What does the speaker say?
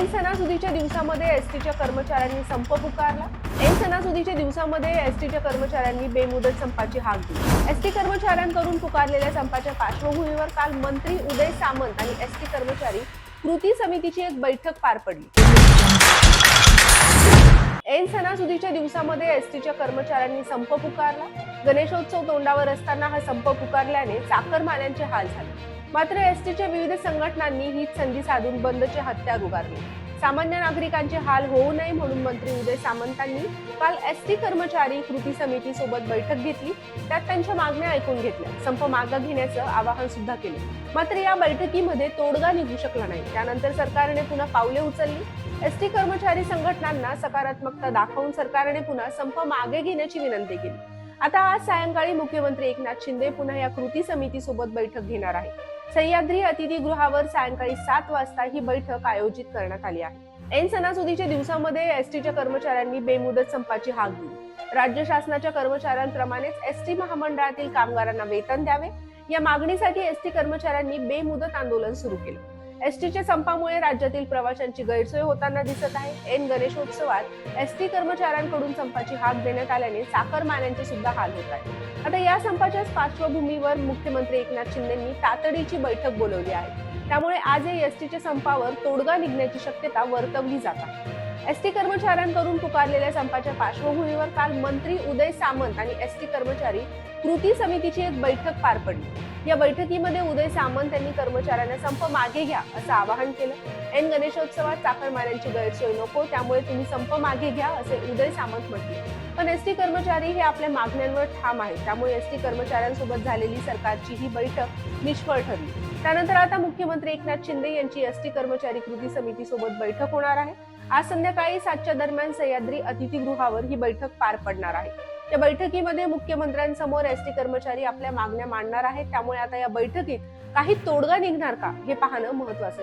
ऐन सणासुदीच्या दिवसामध्ये एसटीच्या कर्मचाऱ्यांनी संप पुकारला. ऐन सणासुदीच्या दिवसामध्ये एसटीच्या कर्मचाऱ्यांनी बेमुदत संपाची हाक दिली. एसटी कर्मचाऱ्यांकडून पुकारलेल्या संपाच्या पार्श्वभूमीवर काल मंत्री उदय सामंत आणि एसटी कर्मचारी कृती समितीची एक बैठक पार पडली. ऐन सणासुदीच्या दिवसामध्ये एसटीच्या कर्मचाऱ्यांनी संप पुकारला. गणेशोत्सव तोंडावर असताना हा संप पुकारल्याने चाकरमान्यांचे हाल झाले. मात्र एसटीच्या विविध संघटनांनी हीच संधी साधून बंदचे हत्यार उगारले. सामान्य नागरिकांचे हाल होऊ नये म्हणून मंत्री उदय सामंतांनी काल एसटी कर्मचारी कृती समिती सोबत बैठक घेतली. त्यात त्यांच्या मागण्या ऐकून घेतल्या. संप मागं घेण्याचं आवाहन सुद्धा केलं. मात्र या बैठकीमध्ये तोडगा निघू शकला नाही. त्यानंतर सरकारने पुन्हा पावले उचलली. एसटी कर्मचारी संघटनांना सकारात्मकता दाखवून सरकारने पुन्हा संप मागे घेण्याची विनंती केली. आता आज सायंकाळी मुख्यमंत्री एकनाथ शिंदे पुन्हा या कृती समितीसोबत बैठक घेणार आहे सह्याद्री अतिथीगृहावर सायंकाळी सात वाजता ही बैठक आयोजित करण्यात आली आहे. ऐन सणासुदीच्या दिवसामध्ये एसटीच्या कर्मचाऱ्यांनी बेमुदत संपाची हाक दिली. राज्य शासनाच्या कर्मचाऱ्यांप्रमाणेच एसटी महामंडळातील कामगारांना वेतन द्यावे. या मागणीसाठी एसटी कर्मचाऱ्यांनी बेमुदत आंदोलन सुरू केलं. एसटीच्या संपामुळे राज्यातील प्रवाशांची गैरसोय होताना दिसत आहे. ऐन गणेशोत्सवात एसटी कर्मचाऱ्यांकडून संपाची हाक देण्यात आल्याने चाकरमान्यांचे सुद्धा हाल होत आहे आता या संपाच्या पार्श्वभूमीवर मुख्यमंत्री एकनाथ शिंदेंनी तातडीची बैठक बोलवली आहे. त्यामुळे आजही एसटीच्या संपावर तोडगा निघण्याची शक्यता वर्तवली जात आहे. एसटी कर्मचाऱ्यांकडून पुकारलेल्या संपाच्या पार्श्वभूमीवर काल मंत्री उदय सामंत आणि एस टी कर्मचारी कृती समितीची एक बैठक पार पडली. या बैठकीमध्ये उदय सामंत यांनी कर्मचाऱ्यांना संप मागे घ्या असं आवाहन केलं. ऐन गणेशोत्सवात चाकरमान्यांची गैरसोय नको त्यामुळे तुम्ही संप मागे घ्या असे उदय सामंत म्हटले. पण एसटी कर्मचारी हे आपल्या मागण्यांवर ठाम आहेत त्यामुळे एसटी कर्मचाऱ्यांसोबत झालेली सरकारची ही बैठक निष्फळ ठरली. त्यानंतर आता मुख्यमंत्री एकनाथ शिंदे यांची एसटी कर्मचारी कृती समितीसोबत बैठक होणार आहे. आज संध्याकाळी सातच्या दरम्यान सह्याद्री अतिथीगृहावर ही बैठक पार पडणार आहे. या बैठकीमध्ये मुख्यमंत्र्यांसमोर एस टी कर्मचारी आपल्या मागण्या मांडणार आहेत. त्यामुळे आता या बैठकीत काही तोडगा निघणार का हे पाहणं महत्वाचं